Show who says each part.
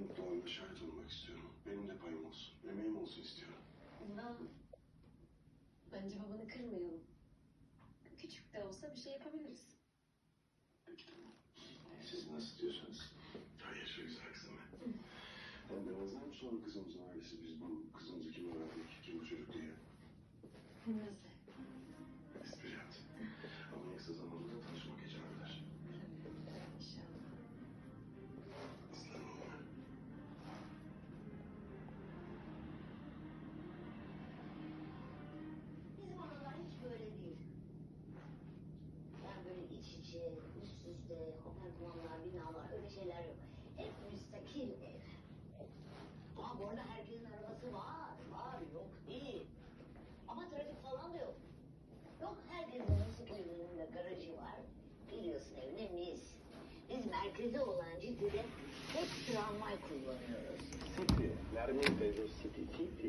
Speaker 1: anında şahit olmak istiyorum. Benim de payım olsun. Emeğim olsun istiyorum.
Speaker 2: Bundan bence babanı kırmayalım. Küçük de olsa bir şey yapabiliriz.
Speaker 1: Peki tamam. Siz nasıl diyorsanız. Hayır şu güzel kızım ben. Hem mi sonra kızımızın ailesi biz bu kızımızı kime verdik, kim bu çocuk
Speaker 3: içe, üst üste, apartmanlar, binalar öyle şeyler yok. Hep müstakil ev. Aa, bu arada herkesin arabası var, var, yok değil. Ama trafik falan da yok. Yok, herkesin nasıl uygunluğunda garajı var. Biliyorsun evine mis. Biz merkezi olan Ciddi'de hep tramvay kullanıyoruz.
Speaker 4: City, veramente lo City City.